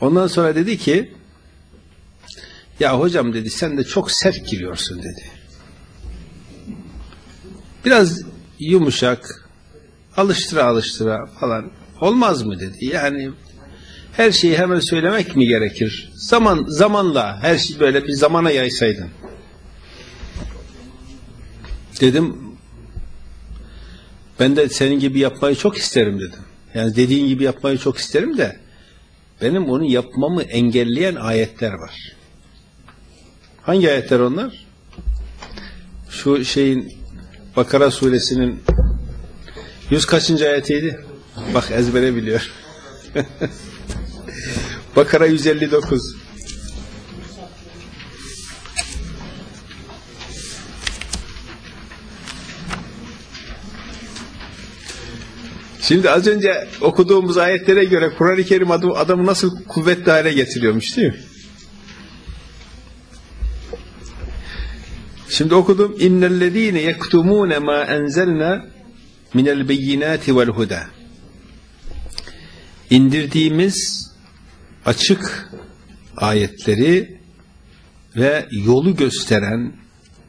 Ondan sonra dedi ki ya hocam dedi sen de çok sert giriyorsun dedi. Biraz yumuşak alıştıra alıştıra falan olmaz mı dedi. Yani her şeyi hemen söylemek mi gerekir? Zaman zamanla her şey böyle bir zamana yaysaydın. Dedim ben de senin gibi yapmayı çok isterim dedim. Yani dediğin gibi yapmayı çok isterim de benim onu yapmamı engelleyen ayetler var. Hangi ayetler onlar? Şu şeyin Bakara suresinin yüz kaçıncı ayetiydi? Bak ezbere biliyor. Bakara 159. Şimdi az önce okuduğumuz ayetlere göre Kur'an-ı Kerim adamı nasıl kuvvetli hale getiriyormuş değil mi? Şimdi okudum. İnnellezîne yektumûne mâ enzelnâ minel beyinâti vel huda. İndirdiğimiz açık ayetleri ve yolu gösteren,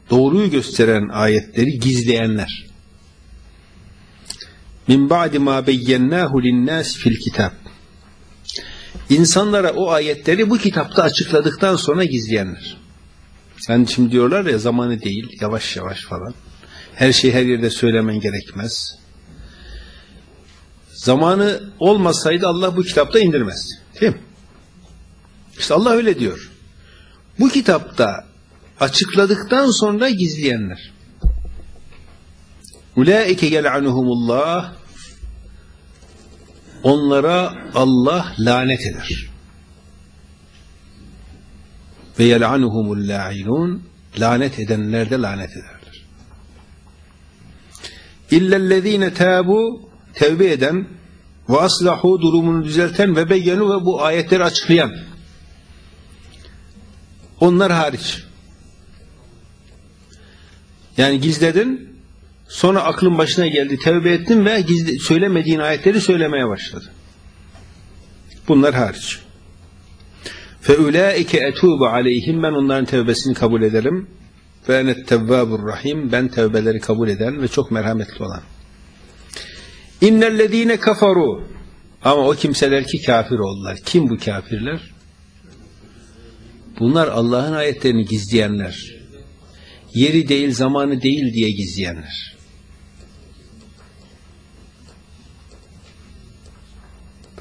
doğruyu gösteren ayetleri gizleyenler. Min ba'di ma beyyennâhu linnâs fil kitap. İnsanlara o ayetleri bu kitapta açıkladıktan sonra gizleyenler. Yani şimdi diyorlar ya zamanı değil, yavaş yavaş falan. Her şeyi her yerde söylemen gerekmez. Zamanı olmasaydı Allah bu kitapta indirmez. Değil mi? İşte Allah öyle diyor. Bu kitapta açıkladıktan sonra gizleyenler. Ulaike yel'anuhumullah Onlara Allah lanet eder. Ve yel'anuhumul la'inun lanet edenler de lanet ederler. İllellezine tabu tevbe eden ve aslahu durumunu düzelten ve beyyenu ve bu ayetleri açıklayan onlar hariç. Yani gizledin sonra aklın başına geldi tevbe ettin ve gizli, söylemediğin ayetleri söylemeye başladın. Bunlar hariç. فَاُولَٰئِكَ اَتُوبَ عَلَيْهِمْ Ben onların tevbesini kabul ederim. Ve enet tevvabur rahim. Ben tevbeleri kabul eden ve çok merhametli olan. İnnellezîne kafaru Ama o kimseler ki kafir oldular. Kim bu kafirler? Bunlar Allah'ın ayetlerini gizleyenler. Yeri değil, zamanı değil diye gizleyenler.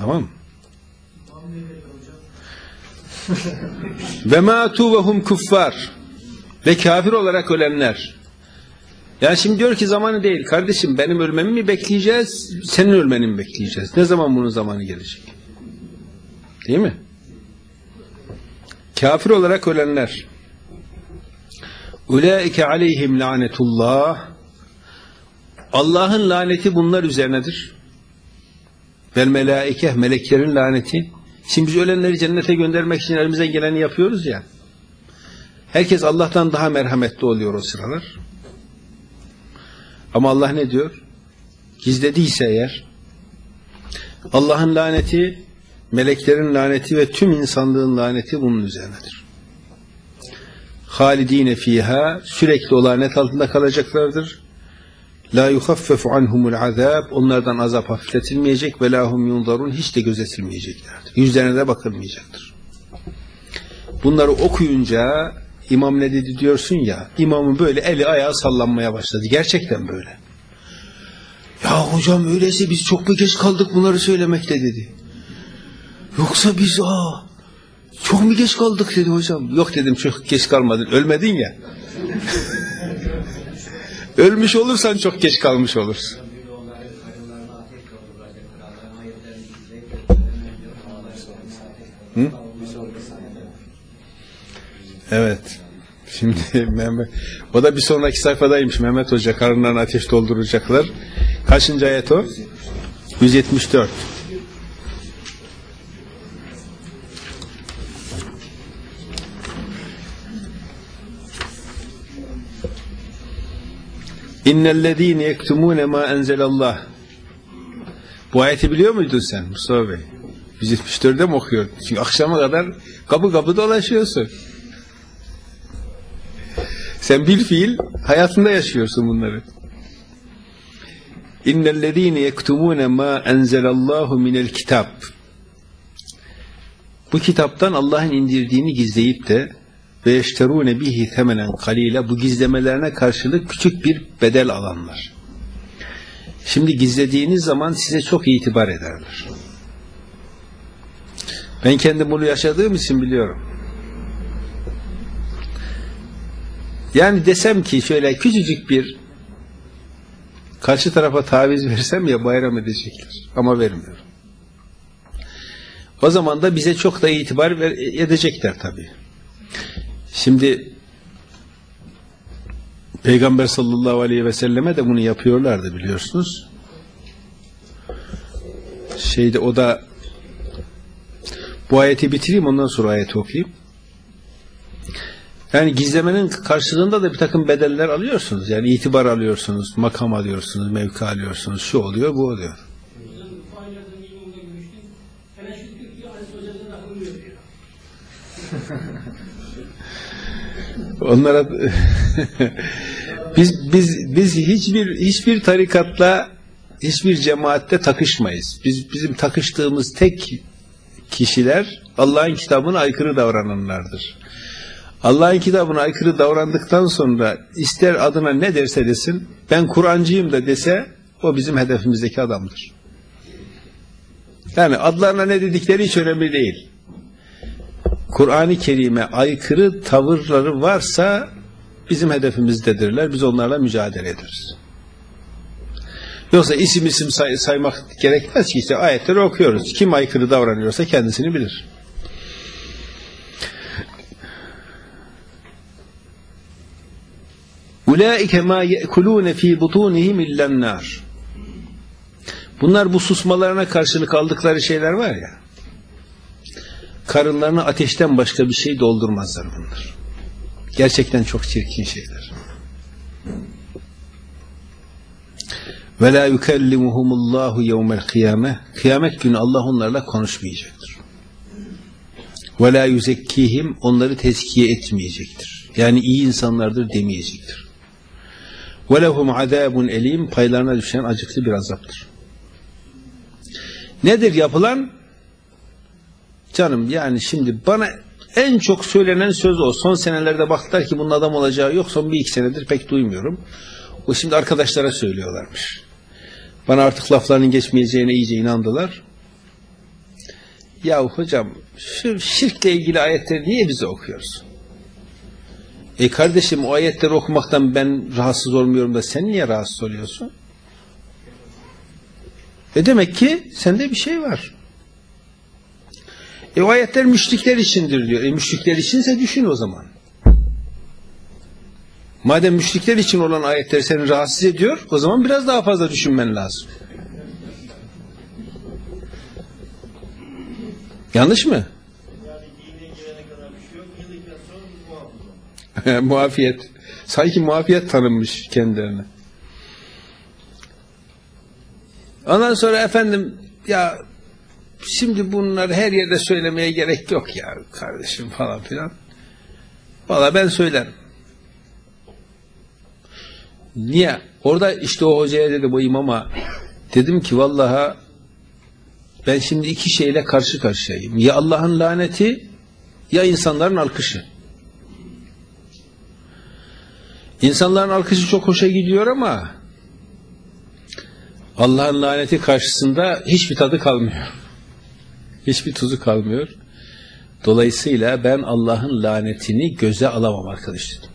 Tamam ve matu ve hum kuffar ve kafir olarak ölenler. Yani şimdi diyor ki zamanı değil. Kardeşim benim ölmemi mi bekleyeceğiz, senin ölmeni mi bekleyeceğiz? Ne zaman bunun zamanı gelecek? Değil mi? Kafir olarak ölenler. Ulaike aleyhim lanetullah. Allah'ın laneti bunlar üzerinedir. Vel melaike, meleklerin laneti. Şimdi biz ölenleri cennete göndermek için elimizden geleni yapıyoruz ya. Herkes Allah'tan daha merhametli oluyor o sıralar. Ama Allah ne diyor? Gizlediyse eğer Allah'ın laneti, meleklerin laneti ve tüm insanlığın laneti bunun üzerinedir. Halidine fiha sürekli o lanet altında kalacaklardır. La yuhaffefu anhumul azab onlardan azap hafifletilmeyecek ve lahum yunzarun hiç de gözetilmeyeceklerdir. Yüzlerine de bakılmayacaktır. Bunları okuyunca imam ne dedi diyorsun ya imamın böyle eli ayağı sallanmaya başladı. Gerçekten böyle. Ya hocam öyleyse biz çok mu geç kaldık bunları söylemekte dedi. Yoksa biz aa çok mu geç kaldık dedi hocam. Yok dedim çok geç kalmadın. Ölmedin ya. Ölmüş olursan çok geç kalmış olursun. Hı? Evet. Şimdi Mehmet, o da bir sonraki sayfadaymış Mehmet Hoca karınlarına ateş dolduracaklar. Kaçıncı ayet o? 174. İnnellezîne yektumûne mâ enzelallah. Bu ayeti biliyor muydun sen Mustafa Bey? 174'de mi okuyordun? Çünkü akşama kadar kapı kapı dolaşıyorsun. Sen bir fiil hayatında yaşıyorsun bunları. İnnellezîne yektumûne mâ enzelallahu minel kitap. Bu kitaptan Allah'ın indirdiğini gizleyip de ve yeşterûne bihi temenen kalile bu gizlemelerine karşılık küçük bir bedel alanlar. Şimdi gizlediğiniz zaman size çok itibar ederler. Ben kendim bunu yaşadığım için biliyorum. Yani desem ki şöyle küçücük bir karşı tarafa taviz versem ya bayram edecekler. Ama vermiyorum. O zaman da bize çok da itibar edecekler tabii. Şimdi Peygamber sallallahu aleyhi ve selleme de bunu yapıyorlardı biliyorsunuz. Şeyde o da bu ayeti bitireyim ondan sonra ayeti okuyayım. Yani gizlemenin karşılığında da bir takım bedeller alıyorsunuz. Yani itibar alıyorsunuz, makam alıyorsunuz, mevki alıyorsunuz. Şu oluyor, bu oluyor. Onlara biz biz biz hiçbir hiçbir tarikatla hiçbir cemaatte takışmayız. Biz bizim takıştığımız tek kişiler Allah'ın kitabına aykırı davrananlardır. Allah'ın kitabına aykırı davrandıktan sonra ister adına ne derse desin, ben Kur'ancıyım da dese o bizim hedefimizdeki adamdır. Yani adlarına ne dedikleri hiç önemli değil. Kur'an-ı Kerim'e aykırı tavırları varsa bizim hedefimizdedirler. Biz onlarla mücadele ederiz. Yoksa isim isim say saymak gerekmez ki işte ayetleri okuyoruz. Kim aykırı davranıyorsa kendisini bilir. Ulaike ma yekulune fi butunihim illen nar. Bunlar bu susmalarına karşılık aldıkları şeyler var ya. Karınlarını ateşten başka bir şey doldurmazlar bunlar. Gerçekten çok çirkin şeyler. Ve la yukellimuhumullahu yevmel kıyame. Kıyamet günü Allah onlarla konuşmayacaktır. Ve la yuzekkihim onları tezkiye etmeyecektir. Yani iyi insanlardır demeyecektir. Ve lehum azabun elim paylarına düşen acıklı bir azaptır. Nedir yapılan? Canım yani şimdi bana en çok söylenen söz o. Son senelerde baktılar ki bunun adam olacağı yok. Son bir iki senedir pek duymuyorum. O şimdi arkadaşlara söylüyorlarmış. Bana artık laflarının geçmeyeceğine iyice inandılar. Ya hocam şu şirkle ilgili ayetleri niye bize okuyoruz? E kardeşim o ayetleri okumaktan ben rahatsız olmuyorum da sen niye rahatsız oluyorsun? E demek ki sende bir şey var. E o ayetler müşrikler içindir diyor. E müşrikler içinse düşün o zaman. Madem müşrikler için olan ayetler seni rahatsız ediyor, o zaman biraz daha fazla düşünmen lazım. Yanlış mı? muafiyet. Sanki muafiyet tanınmış kendilerine. Ondan sonra efendim ya şimdi bunları her yerde söylemeye gerek yok ya kardeşim falan filan. Valla ben söylerim. Niye? Orada işte o hocaya dedim o imama dedim ki vallaha ben şimdi iki şeyle karşı karşıyayım. Ya Allah'ın laneti ya insanların alkışı. İnsanların alkışı çok hoşa gidiyor ama Allah'ın laneti karşısında hiçbir tadı kalmıyor. Hiçbir tuzu kalmıyor. Dolayısıyla ben Allah'ın lanetini göze alamam arkadaşlar.